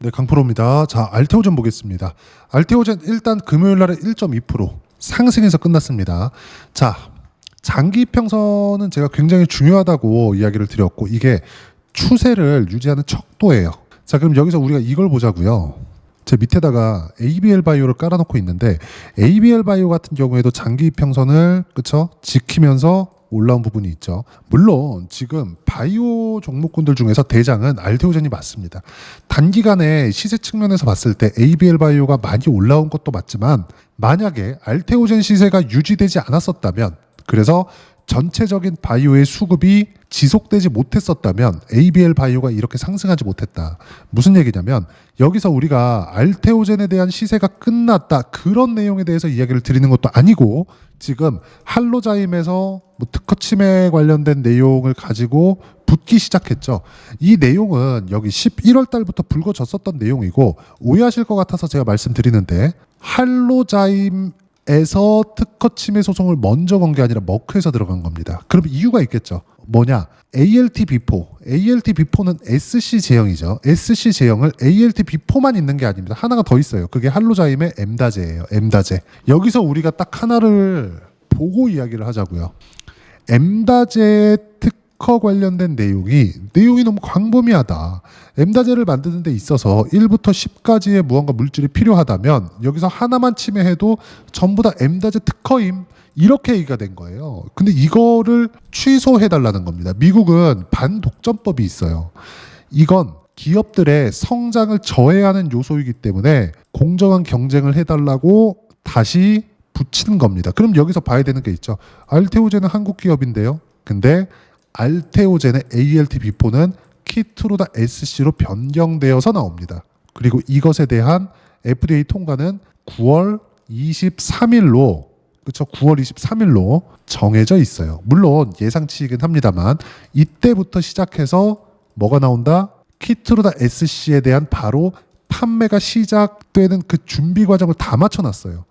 네, 강프로입니다. 자, 알테오젠 보겠습니다. 알테오젠 일단 금요일 날에 1.2% 상승해서 끝났습니다. 자, 장기 평선은 제가 굉장히 중요하다고 이야기를 드렸고 이게 추세를 유지하는 척도예요. 자, 그럼 여기서 우리가 이걸 보자고요. 제 밑에다가 ABL 바이오를 깔아놓고 있는데 ABL 바이오 같은 경우에도 장기 평선을 그쵸 지키면서 올라온 부분이 있죠. 물론 지금 바이오 종목군들 중에서 대장은 알테오젠이 맞습니다. 단기간에 시세 측면에서 봤을 때 ABL 바이오가 많이 올라온 것도 맞지만 만약에 알테오젠 시세가 유지되지 않았었다면 그래서 전체적인 바이오의 수급이 지속되지 못했었다면 ABL 바이오가 이렇게 상승하지 못했다. 무슨 얘기냐면 여기서 우리가 알테오젠에 대한 시세가 끝났다 그런 내용에 대해서 이야기를 드리는 것도 아니고 지금 할로자임에서 뭐 특허 침해 관련된 내용을 가지고 붙기 시작했죠. 이 내용은 여기 11월 달부터 불거졌었던 내용이고 오해하실 것 같아서 제가 말씀드리는데 할로자임 에서 특허 침해 소송을 먼저 건 게 아니라 머크에서 들어간 겁니다. 그럼 이유가 있겠죠. 뭐냐? ALT B4. ALT B4는 SC 제형이죠. SC 제형을 ALT B4만 있는 게 아닙니다. 하나가 더 있어요. 그게 할로자임의 M다제예요. M다제. 여기서 우리가 딱 하나를 보고 이야기를 하자고요. M다제 특 허 관련된 내용이 내용이 너무 광범위하다. M다제를 만드는 데 있어서 1부터 10까지의 무언가 물질이 필요하다면 여기서 하나만 침해해도 전부 다 M다제 특허임 이렇게 얘기가 된 거예요. 근데 이거를 취소해 달라는 겁니다. 미국은 반독점법이 있어요. 이건 기업들의 성장을 저해하는 요소이기 때문에 공정한 경쟁을 해달라고 다시 붙이는 겁니다. 그럼 여기서 봐야 되는 게 있죠. 알테오젠은 한국 기업인데요. 근데 알테오젠의 ALT 비포는 키트로다 SC로 변경되어서 나옵니다. 그리고 이것에 대한 FDA 통과는 9월 23일로 그렇죠. 9월 23일로 정해져 있어요. 물론 예상치이긴 합니다만 이때부터 시작해서 뭐가 나온다? 키트로다 SC에 대한 바로 판매가 시작되는 그 준비 과정을 다 맞춰 놨어요.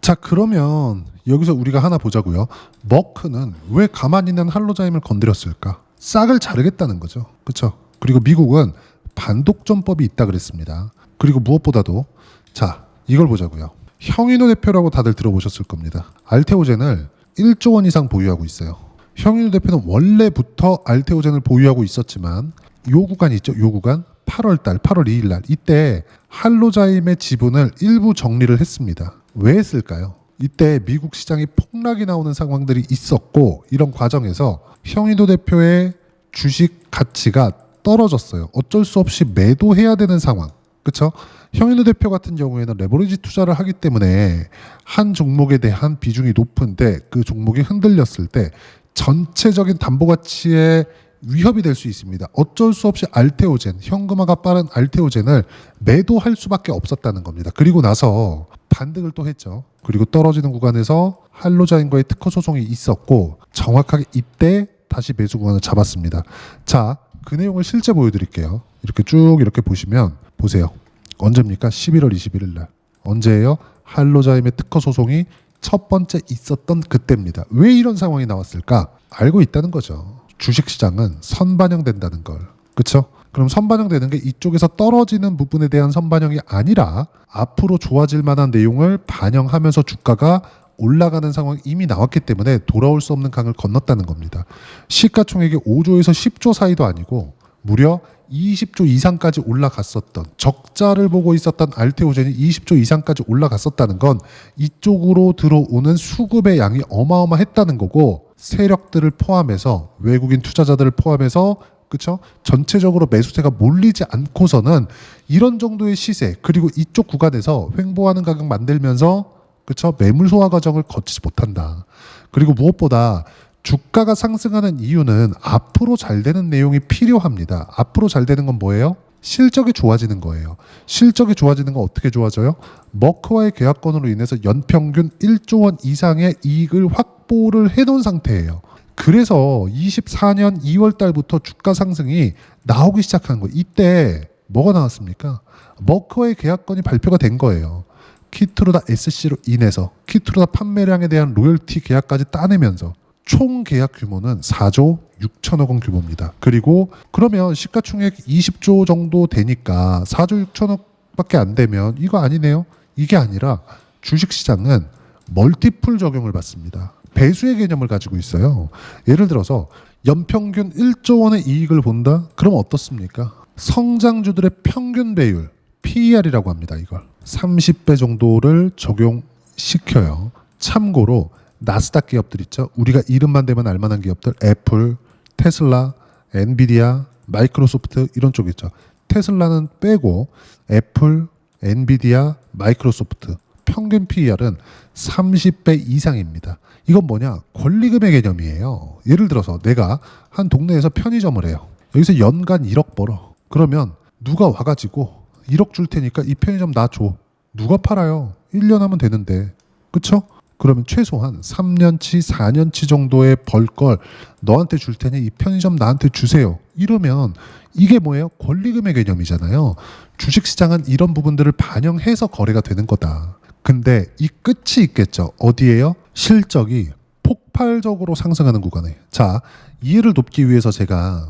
자 그러면 여기서 우리가 하나 보자고요. 머크는 왜 가만히 있는 할로자임을 건드렸을까? 싹을 자르겠다는 거죠. 그렇죠? 그리고 미국은 반독점법이 있다 그랬습니다. 그리고 무엇보다도 자 이걸 보자고요. 형인호 대표라고 다들 들어보셨을 겁니다. 알테오젠을 1조 원 이상 보유하고 있어요. 형인호 대표는 원래부터 알테오젠을 보유하고 있었지만 요 구간 있죠? 요 구간 8월 달 8월 2일 날 이때 할로자임의 지분을 일부 정리를 했습니다. 왜 했을까요? 이때 미국 시장이 폭락이 나오는 상황들이 있었고 이런 과정에서 형인호 대표의 주식 가치가 떨어졌어요. 어쩔 수 없이 매도해야 되는 상황. 그렇죠? 형인호 대표 같은 경우에는 레버리지 투자를 하기 때문에 한 종목에 대한 비중이 높은데 그 종목이 흔들렸을 때 전체적인 담보 가치에 위협이 될 수 있습니다. 어쩔 수 없이 알테오젠, 현금화가 빠른 알테오젠을 매도할 수밖에 없었다는 겁니다. 그리고 나서 반등을 또 했죠. 그리고 떨어지는 구간에서 할로자인과의 특허 소송이 있었고 정확하게 이때 다시 매수 구간을 잡았습니다. 자, 그 내용을 실제 보여드릴게요. 이렇게 쭉 이렇게 보시면 보세요. 언제입니까? 11월 21일 날. 언제예요? 할로자임의 특허 소송이 첫 번째 있었던 그때입니다. 왜 이런 상황이 나왔을까? 알고 있다는 거죠. 주식 시장은 선반영된다는 걸. 그렇죠? 그럼 선반영되는 게 이쪽에서 떨어지는 부분에 대한 선반영이 아니라 앞으로 좋아질 만한 내용을 반영하면서 주가가 올라가는 상황이 이미 나왔기 때문에 돌아올 수 없는 강을 건넜다는 겁니다. 시가총액이 5조에서 10조 사이도 아니고 무려 20조 이상까지 올라갔었던 적자를 보고 있었던 알테오젠이 20조 이상까지 올라갔었다는 건 이쪽으로 들어오는 수급의 양이 어마어마했다는 거고 세력들을 포함해서 외국인 투자자들을 포함해서 그렇죠? 전체적으로 매수세가 몰리지 않고서는 이런 정도의 시세 그리고 이쪽 구간에서 횡보하는 가격 만들면서 그렇죠? 매물 소화 과정을 거치지 못한다. 그리고 무엇보다 주가가 상승하는 이유는 앞으로 잘 되는 내용이 필요합니다. 앞으로 잘 되는 건 뭐예요? 실적이 좋아지는 거예요. 실적이 좋아지는 건 어떻게 좋아져요? 머크와의 계약권으로 인해서 연평균 1조 원 이상의 이익을 확보를 해놓은 상태예요. 그래서 24년 2월 달부터 주가 상승이 나오기 시작한 거예요. 이때 뭐가 나왔습니까? 머크와의 계약권이 발표가 된 거예요. 키트로다 SC로 인해서 키트로다 판매량에 대한 로열티 계약까지 따내면서 총 계약 규모는 4조 6천억 원 규모입니다. 그리고 그러면 시가총액 20조 정도 되니까 4조 6천억밖에 안 되면 이거 아니네요. 이게 아니라 주식시장은 멀티플 적용을 받습니다. 배수의 개념을 가지고 있어요. 예를 들어서 연평균 1조 원의 이익을 본다? 그럼 어떻습니까? 성장주들의 평균 배율 PER이라고 합니다. 이걸 30배 정도를 적용시켜요. 참고로 나스닥 기업들 있죠. 우리가 이름만 대면 알만한 기업들 애플, 테슬라, 엔비디아, 마이크로소프트 이런 쪽 있죠. 테슬라는 빼고 애플, 엔비디아, 마이크로소프트 평균 PER은 30배 이상입니다. 이건 뭐냐? 권리금의 개념이에요. 예를 들어서 내가 한 동네에서 편의점을 해요. 여기서 연간 1억 벌어. 그러면 누가 와가지고 1억 줄 테니까 이 편의점 나 줘. 누가 팔아요? 1년 하면 되는데. 그쵸? 그러면 최소한 3년치, 4년치 정도의 벌 걸 너한테 줄 테니 이 편의점 나한테 주세요. 이러면 이게 뭐예요? 권리금의 개념이잖아요. 주식시장은 이런 부분들을 반영해서 거래가 되는 거다. 근데 이 끝이 있겠죠. 어디에요? 실적이 폭발적으로 상승하는 구간에. 자, 이해를 돕기 위해서 제가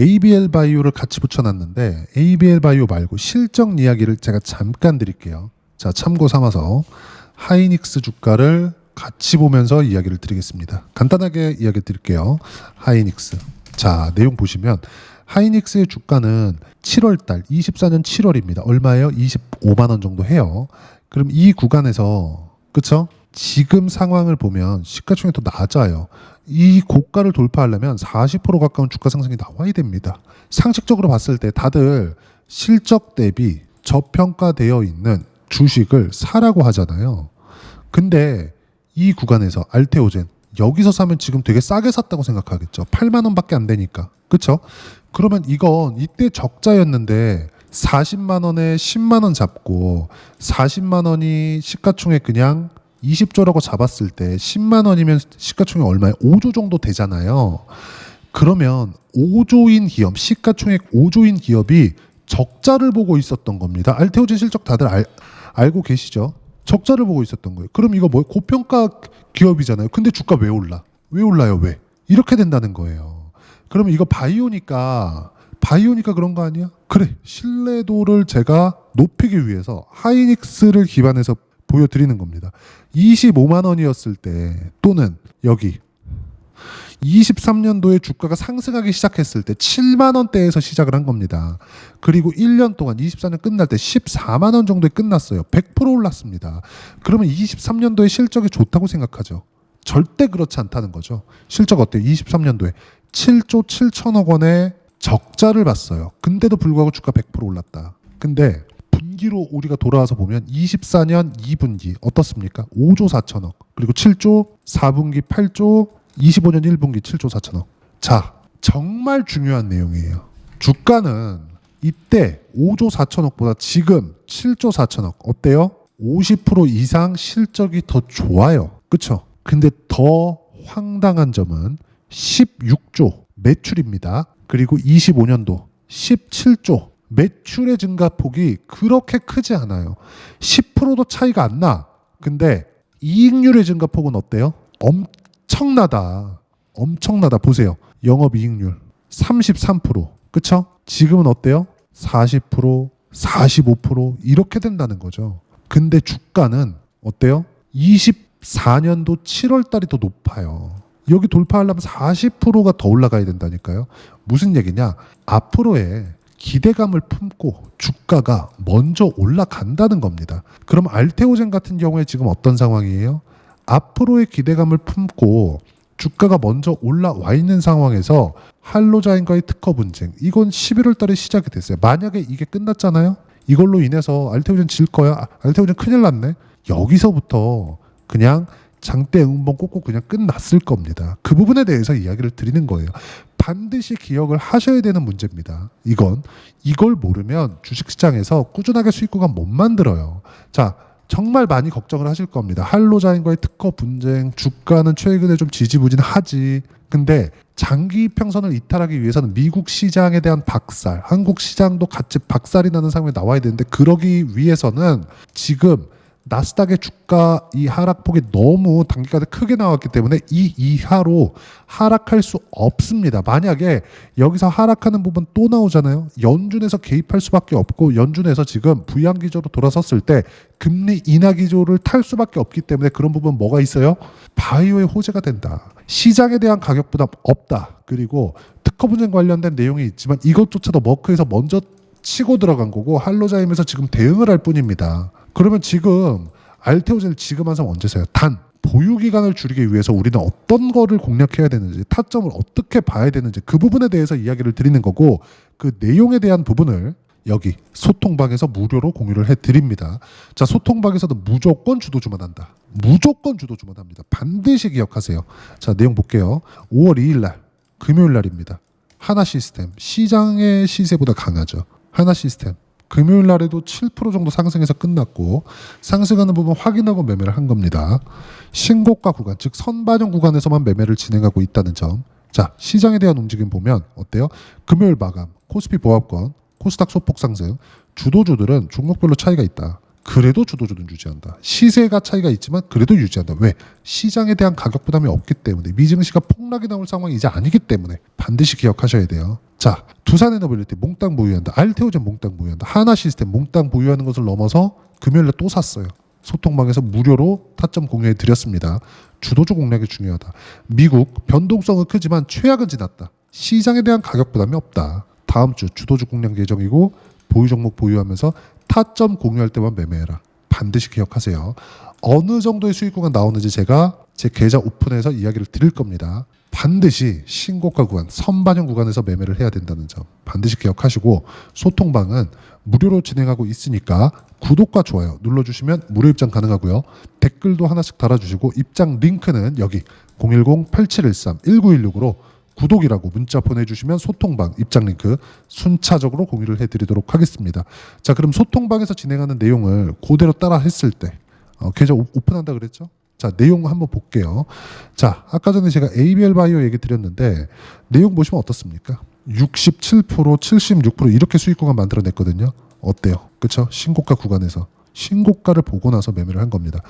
ABL 바이오를 같이 붙여놨는데 ABL 바이오 말고 실적 이야기를 제가 잠깐 드릴게요. 자, 참고 삼아서 하이닉스 주가를 같이 보면서 이야기를 드리겠습니다. 간단하게 이야기 드릴게요. 하이닉스. 자, 내용 보시면 하이닉스의 주가는 7월 달 24년 7월입니다. 얼마예요? 25만 원 정도 해요. 그럼 이 구간에서 그쵸? 지금 상황을 보면 시가총액 더 낮아요. 이 고가를 돌파하려면 40% 가까운 주가 상승이 나와야 됩니다. 상식적으로 봤을 때 다들 실적 대비 저평가되어 있는 주식을 사라고 하잖아요. 근데 이 구간에서 알테오젠 여기서 사면 지금 되게 싸게 샀다고 생각하겠죠. 8만 원밖에 안 되니까. 그렇죠? 그러면 이건 이때 적자였는데 40만 원에 10만 원 잡고 40만 원이 시가총액 그냥 20조라고 잡았을 때 10만 원이면 시가총액 얼마예요? 5조 정도 되잖아요. 그러면 5조인 기업, 시가총액 5조인 기업이 적자를 보고 있었던 겁니다. 알테오젠 실적 다들 알, 알고 계시죠? 적자를 보고 있었던 거예요. 그럼 이거 뭐 고평가 기업이잖아요. 근데 주가 왜 올라? 왜 올라요? 왜? 이렇게 된다는 거예요. 그러면 이거 바이오니까 바이오니까 그런 거 아니야? 그래 신뢰도를 제가 높이기 위해서 하이닉스를 기반해서 보여드리는 겁니다. 25만 원이었을 때 또는 여기 23년도에 주가가 상승하기 시작했을 때 7만 원대에서 시작을 한 겁니다. 그리고 1년 동안 24년 끝날 때 14만 원 정도에 끝났어요. 100% 올랐습니다. 그러면 23년도에 실적이 좋다고 생각하죠. 절대 그렇지 않다는 거죠. 실적 어때요? 23년도에 7조 7천억 원의 적자를 봤어요. 근데도 불구하고 주가 100% 올랐다. 근데 분기로 우리가 돌아와서 보면 24년 2분기 어떻습니까? 5조 4천억 그리고 7조 4분기 8조 25년 1분기 7조 4천억. 자, 정말 중요한 내용이에요. 주가는 이때 5조 4천억보다 지금 7조 4천억 어때요? 50% 이상 실적이 더 좋아요. 그쵸? 근데 더 황당한 점은 16조 매출입니다. 그리고 25년도 17조 매출의 증가폭이 그렇게 크지 않아요. 10%도 차이가 안 나. 근데 이익률의 증가폭은 어때요? 엄청나다. 엄청나다. 보세요. 영업이익률 33%. 그쵸? 지금은 어때요? 40%, 45% 이렇게 된다는 거죠. 근데 주가는 어때요? 24년도 7월 달이 더 높아요. 여기 돌파하려면 40%가 더 올라가야 된다니까요. 무슨 얘기냐? 앞으로의 기대감을 품고 주가가 먼저 올라간다는 겁니다. 그럼 알테오젠 같은 경우에 지금 어떤 상황이에요? 앞으로의 기대감을 품고 주가가 먼저 올라와 있는 상황에서 할로자인과의 특허 분쟁 이건 11월 달에 시작이 됐어요. 만약에 이게 끝났잖아요. 이걸로 인해서 알테오젠 질 거야. 알테오젠 큰일 났네. 여기서부터 그냥 장대 응봉 꽂고 그냥 끝났을 겁니다. 그 부분에 대해서 이야기를 드리는 거예요. 반드시 기억을 하셔야 되는 문제입니다. 이건 이걸 모르면 주식시장에서 꾸준하게 수익 구간 못 만들어요. 자, 정말 많이 걱정을 하실 겁니다. 할로자인과의 특허 분쟁, 주가는 최근에 좀 지지부진하지. 근데 장기 평선을 이탈하기 위해서는 미국 시장에 대한 박살, 한국 시장도 같이 박살이 나는 상황이 나와야 되는데 그러기 위해서는 지금 나스닥의 주가 이 하락폭이 너무 단기간에 크게 나왔기 때문에 이 이하로 하락할 수 없습니다. 만약에 여기서 하락하는 부분 또 나오잖아요. 연준에서 개입할 수밖에 없고 연준에서 지금 부양 기조로 돌아섰을 때 금리 인하 기조를 탈 수밖에 없기 때문에 그런 부분 뭐가 있어요? 바이오의 호재가 된다. 시장에 대한 가격 부담 없다. 그리고 특허 분쟁 관련된 내용이 있지만 이것조차도 머크에서 먼저 치고 들어간 거고 할로자임에서 지금 대응을 할 뿐입니다. 그러면 지금 알테오젠을 지금 한상 언제 사요? 단 보유 기간을 줄이기 위해서 우리는 어떤 거를 공략해야 되는지 타점을 어떻게 봐야 되는지 그 부분에 대해서 이야기를 드리는 거고 그 내용에 대한 부분을 여기 소통방에서 무료로 공유를 해 드립니다. 자, 소통방에서도 무조건 주도주만 한다. 무조건 주도주만 합니다. 반드시 기억하세요. 자, 내용 볼게요. 5월 2일 날 금요일 날입니다. 하나 시스템 시장의 시세보다 강하죠. 하나 시스템 금요일 날에도 7% 정도 상승해서 끝났고 상승하는 부분 확인하고 매매를 한 겁니다. 신고가 구간 즉 선반영 구간에서만 매매를 진행하고 있다는 점. 자 시장에 대한 움직임 보면 어때요? 금요일 마감 코스피 보합권 코스닥 소폭 상승 주도주들은 종목별로 차이가 있다. 그래도 주도주는 유지한다. 시세가 차이가 있지만 그래도 유지한다. 왜? 시장에 대한 가격 부담이 없기 때문에 미증시가 폭락이 나올 상황이 이제 아니기 때문에 반드시 기억하셔야 돼요. 자, 두산에너빌리티 몽땅 보유한다. 알테오젠 몽땅 보유한다. 하나 시스템 몽땅 보유하는 것을 넘어서 금요일에 또 샀어요. 소통방에서 무료로 타점 공유해 드렸습니다. 주도주 공략이 중요하다. 미국 변동성은 크지만 최악은 지났다. 시장에 대한 가격 부담이 없다. 다음 주 주도주 공략 예정이고 보유 종목 보유하면서 타점 공유할 때만 매매해라. 반드시 기억하세요. 어느 정도의 수익 구간 나오는지 제가 제 계좌 오픈해서 이야기를 드릴 겁니다. 반드시 신고가 구간, 선반영 구간에서 매매를 해야 된다는 점 반드시 기억하시고 소통방은 무료로 진행하고 있으니까 구독과 좋아요 눌러주시면 무료 입장 가능하고요. 댓글도 하나씩 달아주시고 입장 링크는 여기 010-8713-1916으로 구독이라고 문자 보내주시면 소통방 입장 링크 순차적으로 공유를 해드리도록 하겠습니다. 자 그럼 소통방에서 진행하는 내용을 그대로 따라 했을 때 어, 계좌 오- 오픈한다 그랬죠? 자 내용 한번 볼게요. 자 아까 전에 제가 ABL 바이오 얘기 드렸는데 내용 보시면 어떻습니까? 67%, 76% 이렇게 수익 구간 만들어냈거든요. 어때요? 그렇죠? 신고가 구간에서 신고가를 보고 나서 매매를 한 겁니다.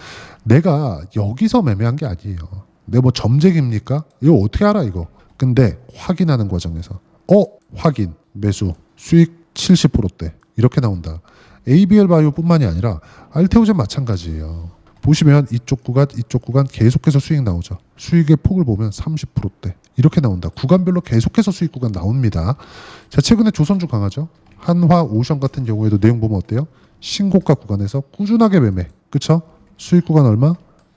내가 여기서 매매한 게 아니에요. 내가 뭐 점쟁입니까? 이거 어떻게 알아 이거? 근데 확인하는 과정에서 어 확인 매수 수익 70%대 이렇게 나온다. ABL 바이오 뿐만이 아니라 알테오젠 마찬가지예요. 보시면 이쪽 구간 이쪽 구간 계속해서 수익 나오죠. 수익의 폭을 보면 30%대 이렇게 나온다. 구간별로 계속해서 수익 구간 나옵니다. 자 최근에 조선주 강하죠. 한화 오션 같은 경우에도 내용 보면 어때요? 신고가 구간에서 꾸준하게 매매. 그쵸? 수익 구간 얼마?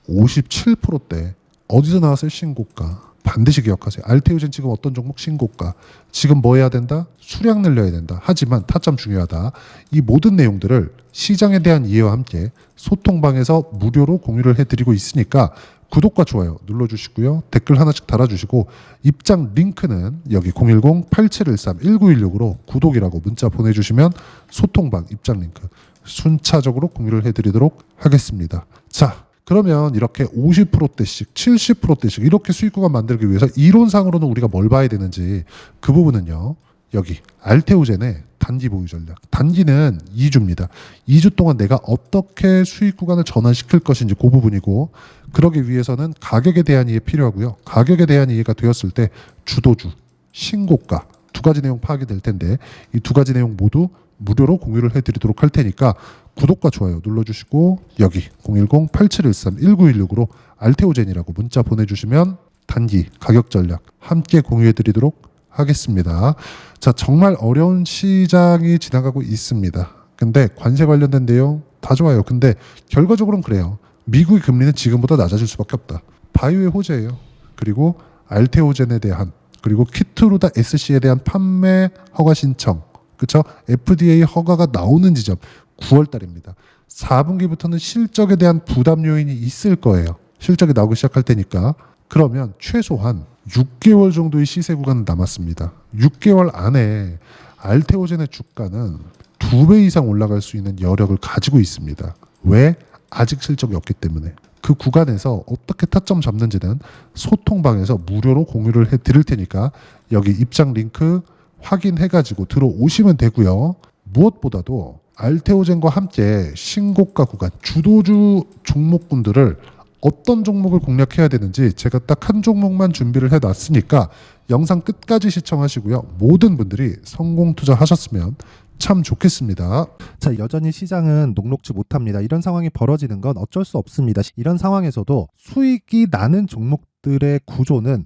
57%대. 어디서 나왔어요? 신고가. 반드시 기억하세요. 알테오젠 지금 어떤 종목 신고가. 지금 뭐 해야 된다? 수량 늘려야 된다. 하지만 타점 중요하다. 이 모든 내용들을 시장에 대한 이해와 함께 소통방에서 무료로 공유를 해드리고 있으니까 구독과 좋아요 눌러주시고요. 댓글 하나씩 달아주시고 입장 링크는 여기 010-8713-1916으로 구독이라고 문자 보내주시면 소통방 입장 링크 순차적으로 공유를 해드리도록 하겠습니다. 자, 그러면 이렇게 50%대씩, 70%대씩 이렇게 수익 구간 만들기 위해서 이론상으로는 우리가 뭘 봐야 되는지 그 부분은요. 여기 알테오젠의 단기 보유 전략. 단기는 2주입니다. 2주 동안 내가 어떻게 수익 구간을 전환시킬 것인지 그 부분이고 그러기 위해서는 가격에 대한 이해 필요하고요. 가격에 대한 이해가 되었을 때 주도주, 신고가 두 가지 내용 파악이 될 텐데 이 두 가지 내용 모두 무료로 공유를 해드리도록 할 테니까 구독과 좋아요 눌러주시고 여기 010-8713-1916으로 알테오젠이라고 문자 보내주시면 단기 가격 전략 함께 공유해드리도록 하겠습니다. 자 정말 어려운 시장이 지나가고 있습니다. 근데 관세 관련된 내용 다 좋아요. 근데 결과적으로는 그래요. 미국의 금리는 지금보다 낮아질 수밖에 없다. 바이오의 호재예요. 그리고 알테오젠에 대한 그리고 키트루다 SC에 대한 판매 허가 신청 그쵸? FDA 허가가 나오는 지점 9월 달입니다. 4분기부터는 실적에 대한 부담 요인이 있을 거예요. 실적이 나오기 시작할 테니까. 그러면 최소한 6개월 정도의 시세 구간은 남았습니다. 6개월 안에 알테오젠의 주가는 두배 이상 올라갈 수 있는 여력을 가지고 있습니다. 왜? 아직 실적이 없기 때문에. 그 구간에서 어떻게 타점 잡는지는 소통방에서 무료로 공유를 해 드릴 테니까 여기 입장 링크 확인해 가지고 들어오시면 되고요. 무엇보다도 알테오젠과 함께 신고가 구간 주도주 종목군들을 어떤 종목을 공략해야 되는지 제가 딱 한 종목만 준비를 해놨으니까 영상 끝까지 시청하시고요. 모든 분들이 성공 투자하셨으면 참 좋겠습니다. 자, 여전히 시장은 녹록지 못합니다. 이런 상황이 벌어지는 건 어쩔 수 없습니다. 이런 상황에서도 수익이 나는 종목들의 구조는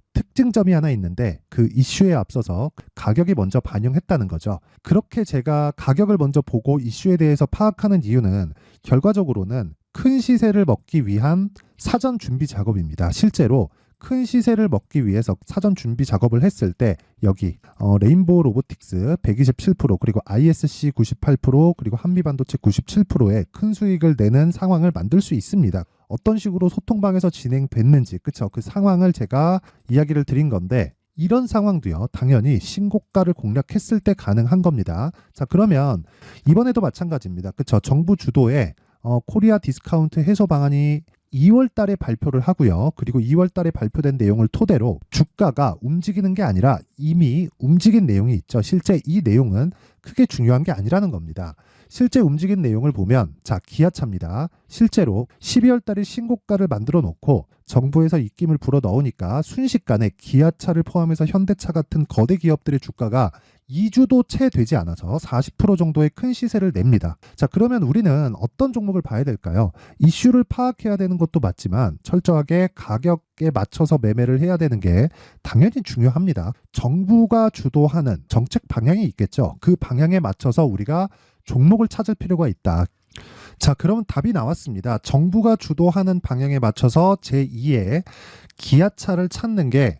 특징점이 하나 있는데 그 이슈에 앞서서 가격이 먼저 반영했다는 거죠. 그렇게 제가 가격을 먼저 보고 이슈에 대해서 파악하는 이유는 결과적으로는 큰 시세를 먹기 위한 사전 준비 작업입니다. 실제로 큰 시세를 먹기 위해서 사전 준비 작업을 했을 때 여기 어, 레인보우 로보틱스 127% 그리고 ISC 98% 그리고 한미반도체 97%의 큰 수익을 내는 상황을 만들 수 있습니다. 어떤 식으로 소통방에서 진행됐는지 그쵸 그 상황을 제가 이야기를 드린 건데 이런 상황도요 당연히 신고가를 공략했을 때 가능한 겁니다. 자 그러면 이번에도 마찬가지입니다. 그쵸 정부 주도의 어, 코리아 디스카운트 해소 방안이 2월 달에 발표를 하고요. 그리고 2월 달에 발표된 내용을 토대로 주가가 움직이는 게 아니라 이미 움직인 내용이 있죠. 실제 이 내용은 크게 중요한 게 아니라는 겁니다. 실제 움직인 내용을 보면 자, 기아차입니다. 실제로 12월 달에 신고가를 만들어 놓고 정부에서 입김을 불어 넣으니까 순식간에 기아차를 포함해서 현대차 같은 거대 기업들의 주가가 2주도 채 되지 않아서 40% 정도의 큰 시세를 냅니다. 자, 그러면 우리는 어떤 종목을 봐야 될까요? 이슈를 파악해야 되는 것도 맞지만 철저하게 가격 에 맞춰서 매매를 해야 되는 게 당연히 중요합니다. 정부가 주도하는 정책 방향이 있겠죠. 그 방향에 맞춰서 우리가 종목을 찾을 필요가 있다. 자, 그러면 답이 나왔습니다. 정부가 주도하는 방향에 맞춰서 제2의 기아차를 찾는 게